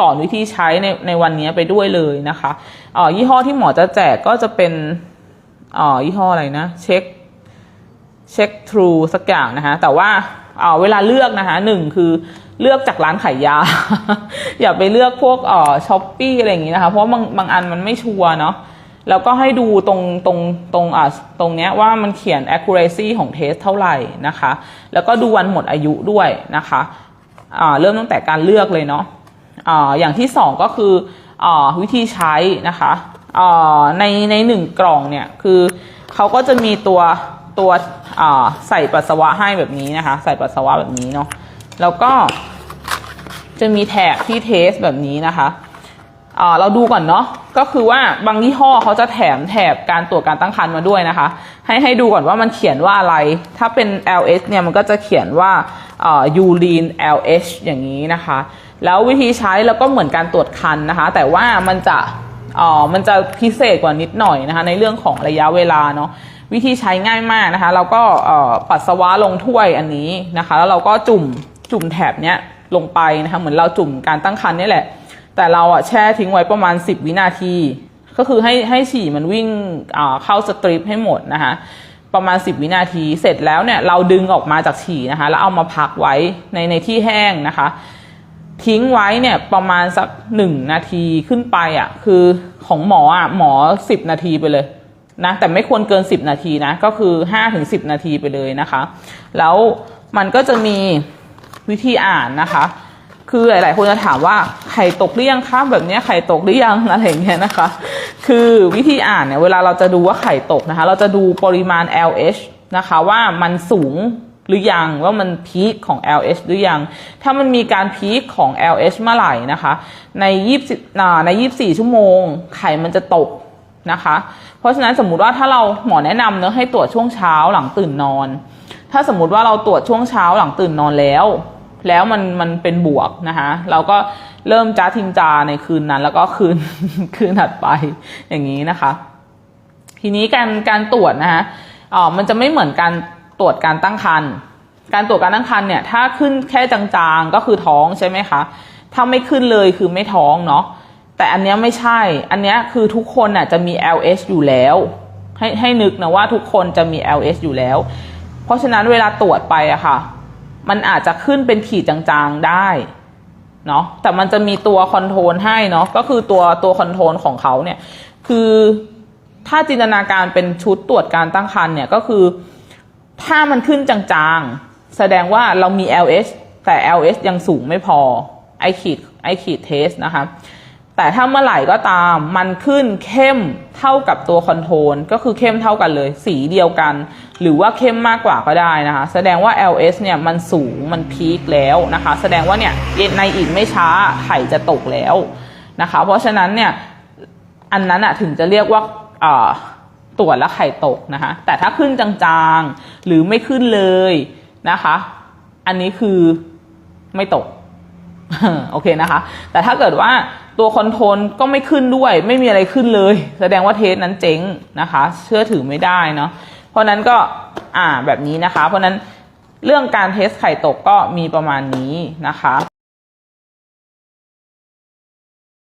สอนวิธีใช้ในในวันนี้ไปด้วยเลยนะคะเอ่อยี่ห้อที่หมอจะแจกก็จะเป็นเอ่อยี่ห้ออะไรนะเช็คเช็คทรูสักอย่างนะคะแต่ว่าเอ่อเวลาเลือกนะคะหนึ่งคือเลือกจากร้านขายยา อย่าไปเลือกพวกเอ่อช้อปปี้อะไรอย่างงี้นะคะ เพราะว่าบางบางอันมันไม่ชัวร์เนาะแล้วก็ให้ดูตรงตรงตรงอ่าตรงเนี้ยว่ามันเขียน accuracy ของเทสเท่าไหร่นะคะ แล้วก็ดูวันหมดอายุด้วยนะคะอ่าเริ่มตั้งแต่การเลือกเลยเนาะ อย่างที่สองก็คืออวิธีใช้นะคะในในหนึ่งกล่องเนี่ยคือเขาก็จะมีตัวตัวใส่ปัสสาวะให้แบบนี้นะคะ ใส่ปัสสาวะแบบนี้เนาะแล้วก็จะมีแถบที่เทสแบบนี้นะคะเราดูก่อนเนาะก็คือว่าบางยี่ห้อเขาจะแถมแถบการตรวจการตั้งครรภ์มาด้วยนะคะ ให้ให้ดูก่อนว่ามันเขียนว่าอะไร ถ้าเป็น LH เนี่ยมันก็จะเขียนว่า อ่า urine LH อย่างนี้นะคะ แล้ววิธีใช้แล้วก็เหมือนการตรวจคันนะคะ แต่ว่ามันจะอ่ามันจะพิเศษกว่านิดหน่อยนะคะ ในเรื่องของระยะเวลาเนาะวิธีใช้ง่ายมากนะคะ เราก็ปัสสาวะลงถ้วยอันนี้นะคะ แล้วเราก็จุ่มจุ่มแถบเนี้ยลงไปนะคะ เหมือนเราจุ่มการตั้งครรภ์นี่แหละ แต่เราอะแช่ทิ้งไว้ประมาณ 10 วินาที ก็คือให้ให้ฉี่มันวิ่งอ่าเข้าสตริปให้หมดนะคะ ประมาณ 10 วินาที เสร็จแล้วเนี่ยเราดึงออกมาจากฉี่นะคะ แล้วเอามาพักไว้ในในที่แห้งนะคะ ทิ้งไว้เนี่ยประมาณสักหนึ่งนาทีขึ้นไปอะคือของหมออะหมอสิบนาทีไปเลยนะแต่ไม่ควรเกินสิบนาทีนะก็คือห้าถึงสิบนาทีไปเลยนะคะ แล้วมันก็จะมีวิธีอ่านนะคะ คือหลาย ๆ คนจะถามว่าไข่ตกหรือยังคะแบบนี้ไข่ตกหรือยังอะไรอย่างเงี้ยนะคะ คือวิธีอ่านเนี่ยเวลาเราจะดูว่าไข่ตกนะคะ เราจะดูปริมาณ LH นะคะว่ามันสูงหรือยังว่ามันพีคของ LH หรือยัง ถ้ามันมีการพีคของ LH เมื่อไหร่นะคะ ใน20อ่าใน 24 ชั่วโมง ไข่มันจะตกนะคะ เพราะฉะนั้นสมมุติว่าถ้าเราหมอแนะนำเนอะให้ตรวจช่วงเช้าหลังตื่นนอน ถ้าสมมติว่าเราตรวจช่วงเช้าหลังตื่นนอนแล้ว แล้วมันมันเป็นบวกนะคะเราก็เริ่มจ้าทิงจาในคืนนั้น แล้วก็คืนคืนถัดไปอย่างนี้นะคะ ทีนี้การการตรวจนะคะอ๋อมันจะไม่เหมือนการตรวจการตั้งครรภ์การตรวจการตั้งครรภ์เนี่ยถ้าขึ้นแค่จางๆก็คือท้องใช่ไหมคะถ้าไม่ขึ้นเลยคือไม่ท้องเนาะแต่อันนี้ไม่ใช่ อันนี้คือทุกคนน่ะจะมี LH อยู่แล้ว ให้ให้นึกนะว่าทุกคนจะมี LH อยู่แล้ว เพราะฉะนั้นเวลาตรวจไปอะค่ะ มันอาจจะขึ้นเป็นขีดจางๆได้เนาะแต่มันจะมีตัวคอนโทรลให้เนาะก็คือตัวตัวคอนโทรลของเขาเนี่ย คือถ้าจินตนาการเป็นชุดตรวจการตั้งครรภ์เนี่ยก็คือ ถ้ามันขึ้นจางๆ แสดงว่าเรามี LH แต่ LH ยังสูงไม่พอไอขีดไอขีดเทสนะคะ แต่ถ้าเมื่อไหร่ก็ตามมันขึ้นเข้มเท่ากับตัวคอนโทรลก็คือเข้มเท่ากันเลย สีเดียวกัน หรือว่าเข้มมากกว่าก็ได้นะคะ แสดงว่า LS เนี่ยมันสูงมันพีคแล้วนะคะ แสดงว่าเนี่ยในอีกไม่ช้าไข่จะตกแล้วนะคะ เพราะฉะนั้นเนี่ยอันนั้นอะถึงจะเรียกว่าอ่าตรวจแล้วไข่ตกนะคะ แต่ถ้าขึ้นจางๆหรือไม่ขึ้นเลยนะคะ อันนี้คือไม่ตกโอเคนะคะ แต่ถ้าเกิดว่า ตัวคอนโทรลก็ไม่ขึ้นด้วย ไม่มีอะไรขึ้นเลย แสดงว่าเทสนั้นเจ๊งนะคะ เชื่อถือไม่ได้เนาะเพราะนั้นก็อ่าแบบนี้นะคะ เพราะนั้นเรื่องการเทสไข่ตกก็มีประมาณนี้นะคะ